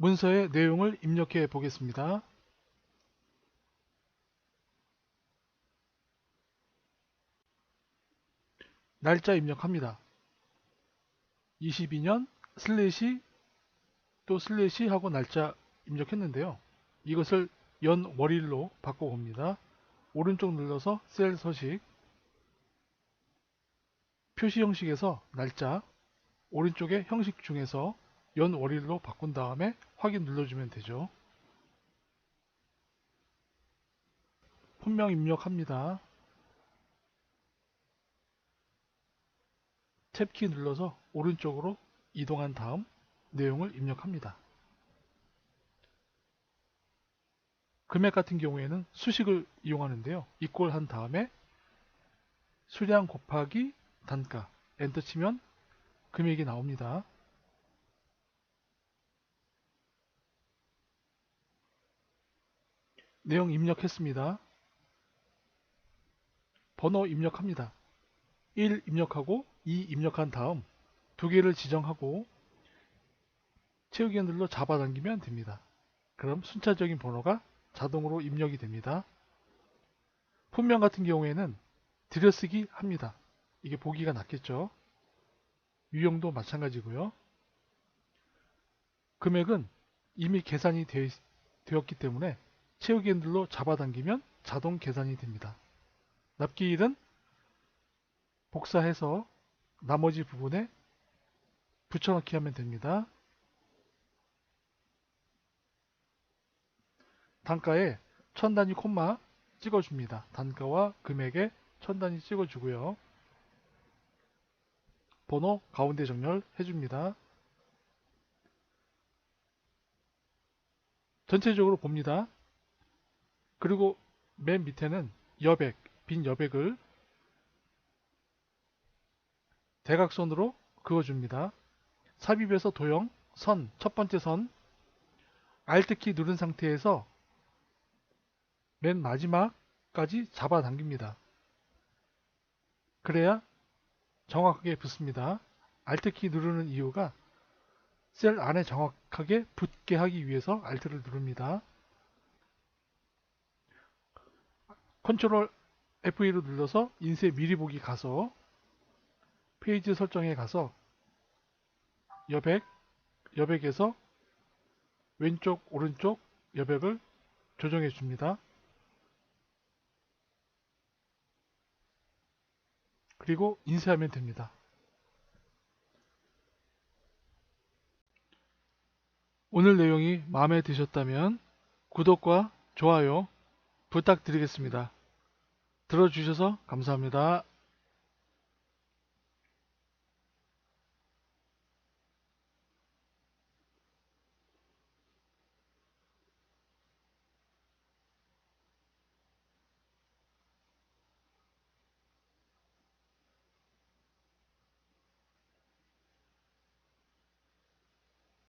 문서의 내용을 입력해 보겠습니다. 날짜 입력합니다. 22년 슬래시 또 슬래시 하고 날짜 입력했는데요. 이것을 연월일로 바꿔봅니다. 오른쪽 눌러서 셀 서식 표시 형식에서 날짜 오른쪽에 형식 중에서 연월일로 바꾼 다음에 확인 눌러주면 되죠. 본명 입력합니다. 탭키 눌러서 오른쪽으로 이동한 다음 내용을 입력합니다. 금액 같은 경우에는 수식을 이용하는데요. 이꼴 한 다음에 수량 곱하기 단가 엔터 치면 금액이 나옵니다. 내용 입력했습니다. 번호 입력합니다. 1 입력하고 2 입력한 다음 두 개를 지정하고 채우기 눌러 잡아당기면 됩니다. 그럼 순차적인 번호가 자동으로 입력이 됩니다. 품명 같은 경우에는 들여쓰기 합니다. 이게 보기가 낫겠죠. 유형도 마찬가지고요. 금액은 이미 계산이 되었기 때문에 채우기 눌러 잡아당기면 자동 계산이 됩니다. 납기일은 복사해서 나머지 부분에 붙여넣기 하면 됩니다. 단가에 천 단위 콤마 찍어줍니다. 단가와 금액에 천 단위 찍어주고요. 번호 가운데 정렬 해줍니다. 전체적으로 봅니다. 그리고 맨 밑에는 여백, 빈 여백을 대각선으로 그어줍니다. 삽입에서 도형, 선, 첫 번째 선, Alt키 누른 상태에서 맨 마지막까지 잡아당깁니다. 그래야 정확하게 붙습니다. Alt키 누르는 이유가 셀 안에 정확하게 붙게 하기 위해서 Alt를 누릅니다. 컨트롤 F2로 눌러서 인쇄 미리 보기 가서 페이지 설정에 가서 여백, 여백에서 왼쪽, 오른쪽 여백을 조정해 줍니다. 그리고 인쇄하면 됩니다. 오늘 내용이 마음에 드셨다면 구독과 좋아요 부탁드리겠습니다. 들어주셔서 감사합니다.